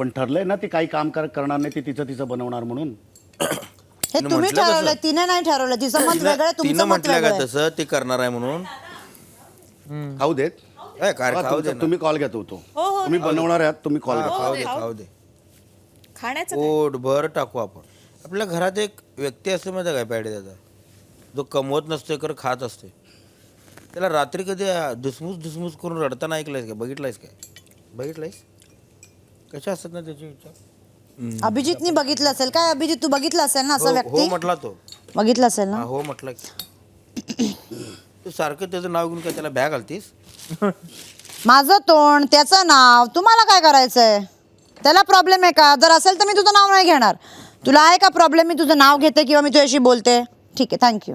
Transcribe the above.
पण ठरलंय ना ती काही काम कर- करणार नाही ती तिचं तिचं बनवणार म्हणून. हे तिनं तुम्ही म्हटलं ठरवलं. तिने नाही ठरवलं तिचं मत तिनं वेगळं तिनं तुमचं मत म्हटलं का वेगळं तसं ते करणार आहे म्हणून? खाऊ देत? ए, काय बघा, खाऊ दे तुमचं- ना. तुम्ही कॉल घ्या तो. तो हो, हो, तुम्ही बनवणार आहात तुम्ही कॉल हा, घ्या खाऊ दे खाऊ दे. खाण्याचं काय? पोटभर टाकू आपण. आपल्या घरात एक व्यक्ती असते माहिती आहे काय पॅडी दादा? जो कमवत नसतोय कर खात असते. त्याला रात्री कधी धुसमुस धुसमुस करून रडताना ऐकलंयस का? बघितलंयस काय बघितलंयस? कशा असतात ना त्याची विचार? अभिजितनी बघितलं असेल. काय अभिजित तू बघितलं असेल ना असं हो- हो व्यक्ती म्हटला तो. बघितलं असेल हा ना? हो म्हटला की. तू सारखं त्याचं नाव घेऊन काय त्याला बॅग घालतीस? माझं तोंड त्याचं नाव तुम्हाला काय करायचंय? त्याला प्रॉब्लेम आहे का? जर असेल तर मी तुझं नाव नाही घेणार. तुला आहे का प्रॉब्लेम मी तुझं नाव घेते किंवा मी तुझ्याशी बोलते? ठीक आहे थँक्यू